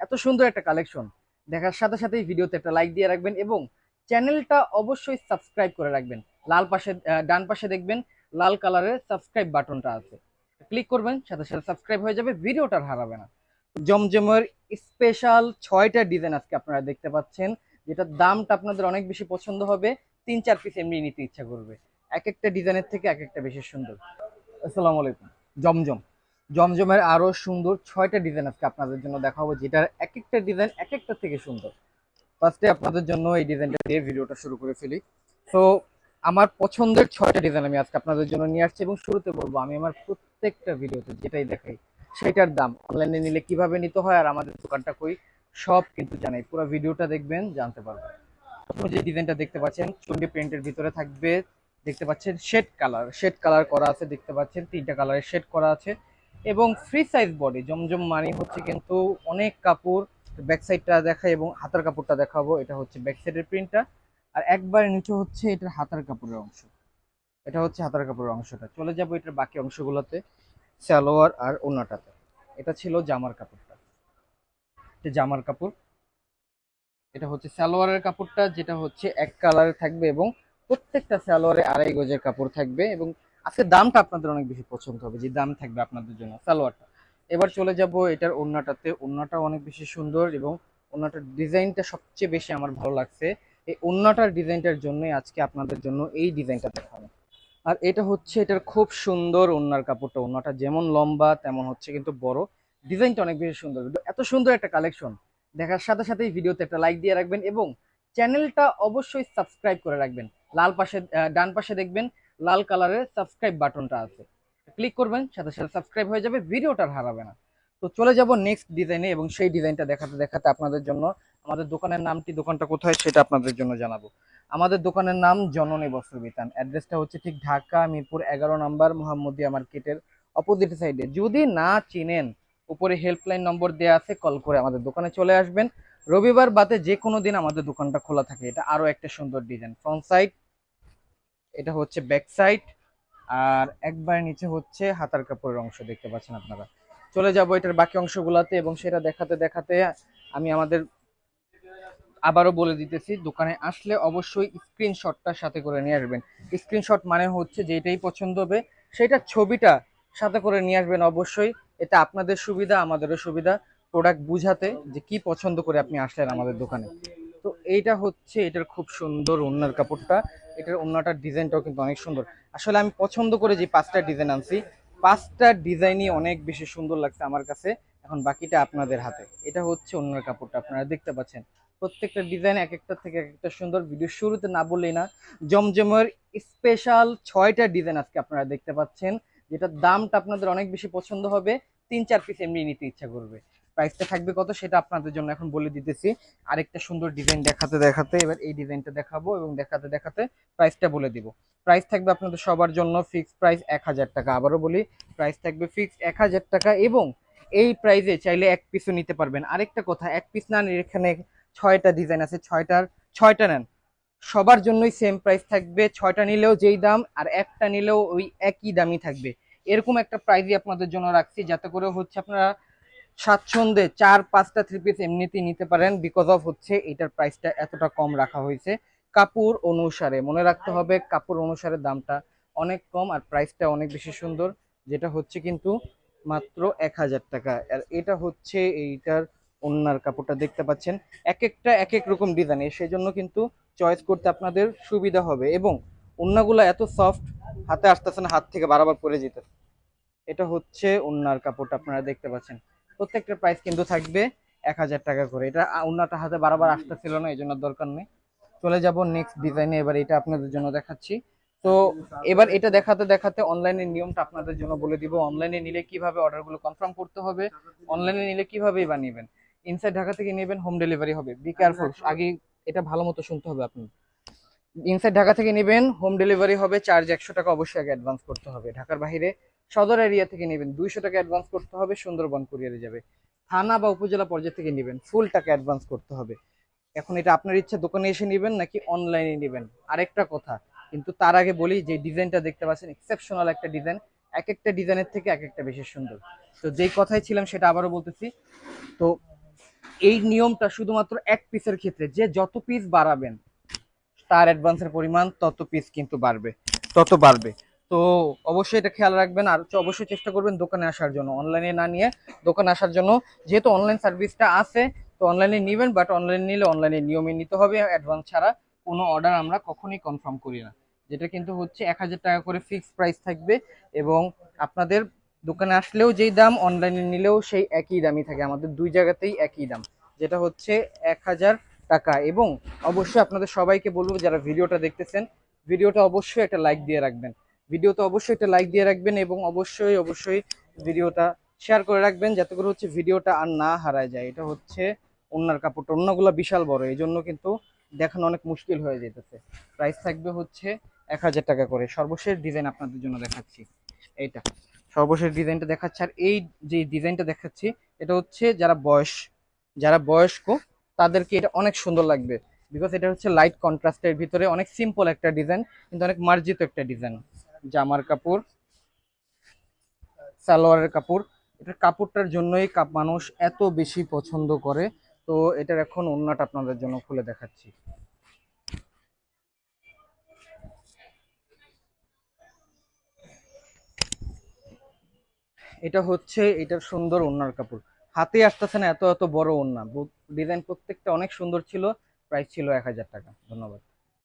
এত সুন্দর একটা কালেকশন দেখার সাথে সাথেই ভিডিওতে একটা লাইক দিয়ে রাখবেন এবং চ্যানেলটা অবশ্যই সাবস্ক্রাইব করে রাখবেন। লাল পাশে ডান পাশে দেখবেন, লাল কালারের সাবস্ক্রাইব বাটনটা আছে। ক্লিক করবেন, সাথে সাথে সাবস্ক্রাইব হয়ে যাবে, ভিডিওটা হারাবে না। জমজমের স্পেশাল ছয়টা ডিজাইন আজকে আপনারা দেখতে পাচ্ছেন, যেটার দামটা আপনাদের অনেক বেশি পছন্দ হবে। তিন, চার পিস এমনি নিতে ইচ্ছা করবে। এক একটা ডিজাইনের থেকে এক একটা বেশি সুন্দর। আসসালামু আলাইকুম। জমজম। জমজমের আরও সুন্দর ছয়টা ডিজাইন আজকে আপনাদের জন্য দেখাবো, যেটার এক একটা ডিজাইন এক একটা থেকে সুন্দর। ফার্স্টে আপনাদের জন্য এই ডিজাইনটা দিয়ে ভিডিওটা শুরু করে ফেলি। তো আমার পছন্দের ছয়টা ডিজাইন আমি আজকে আপনাদের জন্য নিয়ে আসছি এবং শুরুতে বলব, আমি আমার প্রত্যেকটা ভিডিওতে যেটাই দেখাই, সেটার দাম। অনলাইনে নিলে কীভাবে নিতে হয় আর আমাদের দোকানটা কই, সব কিন্তু জানাই। পুরো ভিডিওটা দেখবেন, জানতে পারবেন। প্রথমে যে ডিজাইনটা দেখতে পাচ্ছেন, চন্ডি প্রিন্টের ভিতরে থাকবে, দেখতে পাচ্ছেন শেড কালার শেড কালার করা আছে, দেখতে পাচ্ছেন তিনটা কালারের শেড করা আছে। এবং ফ্রি সাইজ বডি জমজম মানে হচ্ছে কিন্তু অনেক কাপড় ব্যাক সাইডটা দেখাই এবং হাতার কাপড়টা দেখাবো, এটা হচ্ছে ব্যাক সাইডের প্রিন্টটা আর একবার নিচে হচ্ছে এটার হাতার কাপড়ের অংশ। এটা হচ্ছে হাতার কাপড়ের অংশটা। চলে যাব এটার বাকি অংশগুলোতে, সালোয়ার আর ওনাটাতে এটা ছিল জামার কাপড়টা। এটা জামার কাপড়। এটা হচ্ছে সালোয়ারের কাপড়টা, যেটা হচ্ছে এক কালারে থাকবে এবং প্রত্যেকটা সালোয়ারে আড়াই গজের কাপড় থাকবে এবং আজকে দামটা আপনাদের অনেক বেশি পছন্দ হবে, যে দাম থাকবে আপনাদের জন্য, সালোয়ারটা। এবার চলে যাব এটার ওড়নাটাতে। ওড়নাটা অনেক বেশি সুন্দর এবং ওড়নাটার ডিজাইনটা সবচেয়ে বেশি আমার ভালো লাগছে। এই ওড়নাটার ডিজাইনটার জন্যই আজকে আপনাদের জন্য এই ডিজাইনটা দেখানো আর এটা হচ্ছে এটার খুব সুন্দর ওড়নার কাপড়টা। ওড়নাটা যেমন লম্বা, তেমন হচ্ছে কিন্তু বড়। ডিজাইনটা অনেক বেশি সুন্দর। এত সুন্দর একটা কালেকশন। দেখার সাথে সাথেই ভিডিওতে একটা লাইক দিয়ে রাখবেন এবং চ্যানেলটা অবশ্যই সাবস্ক্রাইব করে রাখবেন। লাল পাশে ডান পাশে দেখবেন। লাল কালারের সাবস্ক্রাইব বাটনটা আছে। ক্লিক করবেন, সাথে সাথে সাবস্ক্রাইব হয়ে যাবে, ভিডিওটা হারাবে না। তো চলে যাব নেক্সট ডিজাইনে এবং সেই ডিজাইনটা দেখাতে দেখাতে আপনাদের জন্য আমাদের দোকানের নামটি, দোকানটা কোথায় সেটা আপনাদের জন্য জানাব। আমাদের দোকানের নাম জননী বস্ত্র বিতান। অ্যাড্রেসটা হচ্ছে ঠিক ঢাকা মিরপুর এগারো নম্বর মোহাম্মদিয়া মার্কেটের অপোজিট সাইডে যদি না চিনেন, উপরে হেল্পলাইন নম্বর দেওয়া আছে কল করে আমাদের দোকানে চলে আসবেন। রবিবার বাদে যে কোনো দিন আমাদের দোকানটা খোলা থাকে। এটা আরও একটা সুন্দর ডিজাইন ফ্রন্ট সাইড এটা হচ্ছে ব্যাক সাইড আর একবার নিচে হচ্ছে হাতার কাপড়ের অংশ দেখতে পাচ্ছেন আপনারা। চলে যাব এটার বাকি অংশগুলোতে এবং সেটা দেখাতে দেখাতে আমি আমাদের আবারও বলে দিতেছি, দোকানে আসলে অবশ্যই স্ক্রিনশটটা সাথে করে নিয়ে আসবেন। স্ক্রিনশট মানে হচ্ছে যেটাই পছন্দ হবে, সেটা ছবিটা সাথে করে নিয়ে আসবেন অবশ্যই। এটা আপনাদের সুবিধা, আমাদেরও সুবিধা। প্রোডাক্ট বুঝাতে যে কি পছন্দ করে আপনি আসলেন আমাদের দোকানে। তো এইটা হচ্ছে এটার খুব সুন্দর ওড়নার কাপড়টা। এটার ওড়নাটার ডিজাইনটাও কিন্তু অনেক সুন্দর। আসলে আমি পছন্দ করে যে পাঁচটা ডিজাইন আনছি, পাঁচটা ডিজাইনই অনেক বেশি সুন্দর লাগছে আমার কাছে, এখন বাকিটা আপনাদের হাতে। এটা হচ্ছে ওড়নার কাপড়টা, আপনারা দেখতে পাচ্ছেন। প্রত্যেকটা ডিজাইন এক একটা থেকে এক একটা সুন্দর, ভিডিও শুরুতে না বললেই না, জমজমের স্পেশাল ছয়টা ডিজাইন আজকে আপনারা দেখতে পাচ্ছেন, যেটার দামটা আপনাদের অনেক বেশি পছন্দ হবে, তিন চার পিস এমনি নিতে ইচ্ছা করবে। প্রাইসটা থাকবে কত সেটা আপনাদের জন্য এখন বলে দিতেছি। আরেকটা সুন্দর ডিজাইন দেখাতে দেখাতে, এবার এই ডিজাইনটা দেখাবো এবং দেখাতে দেখাতে প্রাইসটা বলে দিব। প্রাইস থাকবে আপনাদের সবার জন্য ফিক্সড প্রাইস এক হাজার টাকা। আবারও বলি প্রাইস থাকবে ফিক্সড এক হাজার টাকা এবং এই প্রাইসে চাইলে এক পিসও নিতে পারবেন। আরেকটা কথা, এক পিস না এখানে ছয়টা ডিজাইন আছে, ছয়টার, ছয়টা নেন। সবার জন্যই সেম প্রাইস থাকবে, ছয়টা নিলেও যেই দাম আর একটা নিলেও ওই একই দামই থাকবে। এরকম একটা প্রাইজই আপনাদের জন্য রাখছি, যাতে করে হচ্ছে আপনারা স্বাচ্ছন্দ্যে চার, পাঁচটা থ্রি পিস এমনিতেই নিতে পারেন বিকজ অফ হচ্ছে এটার প্রাইসটা এতটা কম রাখা হয়েছে। কাপড় অনুসারে, মনে রাখতে হবে কাপড় অনুসারে দামটা অনেক কম আর প্রাইসটা অনেক বেশি সুন্দর, যেটা হচ্ছে কিন্তু মাত্র এক হাজার টাকা। আর এটা হচ্ছে এইটার ওন্নার কাপড়টা দেখতে পাচ্ছেন। এক একটা এক এক রকম ডিজাইন সেই জন্য কিন্তু চয়েস করতে আপনাদের সুবিধা হবে এবং ওন্নাগুলো এত সফট হাতে আসতেছে না, হাত থেকে বারবার পরে যেতে। এটা হচ্ছে ওন্নার কাপড়টা আপনারা দেখতে পাচ্ছেন। প্রত্যেকটা প্রাইস কিন্তু থাকবে এক হাজার টাকা করে। এটা ওন্নাটা হাতে বারবার আসতেছিল না এই জন্য দরকার নেই। চলে যাব নেক্সট ডিজাইনে এবার এটা আপনাদের জন্য দেখাচ্ছি। তো এবার এটা দেখাতে দেখাতে অনলাইনের নিয়মটা আপনাদের জন্য বলে দিব। অনলাইনে নিলে কীভাবে অর্ডারগুলো কনফার্ম করতে হবে? অনলাইনে নিলে কীভাবে বা নেবেন? ইনসাইড ঢাকা থেকে নেবেন হোম ডেলিভারি হবে। বি কেয়ারফুল আগে এটা ভালো মতো শুনতে হবে আপনি ইনসাইড ঢাকা থেকে নেবেন হোম ডেলিভারি হবে চার্জ একশো টাকা অবশ্যই আগে অ্যাডভান্স করতে হবে। ঢাকার বাইরে সদর এরিয়া থেকে নেবেন। দুইশো টাকা অ্যাডভান্স করতে হবে, সুন্দরবন কুরিয়ারে যাবে। থানা বা উপজেলা পর্যায়ে থেকে নেবেন। ফুল টাকা অ্যাডভান্স করতে হবে। এখন এটা আপনার ইচ্ছা, দোকানে এসে নেবেন নাকি অনলাইনে নেবেন? আরেকটা কথা, কিন্তু তার আগে বলি, যে ডিজাইনটা দেখতে পাচ্ছেন এক্সেপশনাল একটা ডিজাইন এক একটা ডিজাইনের থেকে এক একটা বেশি সুন্দর। তো যেই কথাই ছিলাম, সেটা আবারও বলতেছি। তো এই নিয়মটা শুধুমাত্র এক পিসের ক্ষেত্রে, যে যত পিস বাড়াবেন, তার অ্যাডভান্সের পরিমাণ তত পিস কিন্তু বাড়বে। তত বাড়বে। তো অবশ্যই এটা খেয়াল রাখবেন আর হচ্ছে অবশ্যই চেষ্টা করবেন দোকানে আসার জন্য। অনলাইনে না নিয়ে দোকানে আসার জন্য যেহেতু অনলাইন সার্ভিসটা আছে, তো অনলাইনে নেবেন বাট অনলাইনে নিলে অনলাইনে নিয়মে নিতে হবে। অ্যাডভান্স ছাড়া কোনো অর্ডার আমরা কখনোই কনফার্ম করি না। যেটা কিন্তু হচ্ছে এক হাজার টাকা করে ফিক্সড প্রাইস থাকবে এবং আপনাদের দোকানে আসলেও যেই দাম অনলাইনে নিলেও সেই একই দামই থাকে। আমাদের দুই জায়গাতেই একই দাম, যেটা হচ্ছে এক হাজার টাকা। এবং অবশ্যই আপনাদের সবাইকে বলব, যারা ভিডিওটা দেখতেছেন, ভিডিওটা অবশ্যই একটা লাইক দিয়ে রাখবেন। ভিডিওতে অবশ্যই একটা লাইক দিয়ে রাখবেন এবং অবশ্যই অবশ্যই ভিডিওটা শেয়ার করে রাখবেন যাতে করে হচ্ছে ভিডিওটা আর না হারায় যায়। এটা হচ্ছে অন্যার কাপড়টা। অন্যগুলো বিশাল বড়। এই জন্য কিন্তু দেখানো অনেক মুশকিল হয়ে যেতেছে প্রাইস থাকবে হচ্ছে এক হাজার টাকা করে। সর্বশেষ ডিজাইন আপনাদের জন্য দেখাচ্ছি। এইটা। সর্বশেষ ডিজাইনটা দেখাচ্ছি। আর এই যে ডিজাইনটা দেখাচ্ছি, এটা হচ্ছে যারা বয়স, যারা বয়স্ক, তাদেরকে এটা অনেক সুন্দর লাগবে। বিকজ এটা হচ্ছে লাইট কন্ট্রাস্টের ভিতরে অনেক সিম্পল একটা ডিজাইন কিন্তু অনেক মার্জিত একটা ডিজাইন জামার কাপড়, সালোয়ারের কাপড়। এটার কাপড়টার জন্যই কাপ মানুষ এত বেশি পছন্দ করে। তো এটার এখন অন্যটা আপনাদের জন্য খুলে দেখাচ্ছি। এটা হচ্ছে এটার সুন্দর ওড়নার কাপড়। হাতে আসতেছে না এত এত বড় ওড়না ডিজাইন প্রত্যেকটা অনেক সুন্দর ছিল। প্রাইস ছিল এক হাজার টাকা। ধন্যবাদ।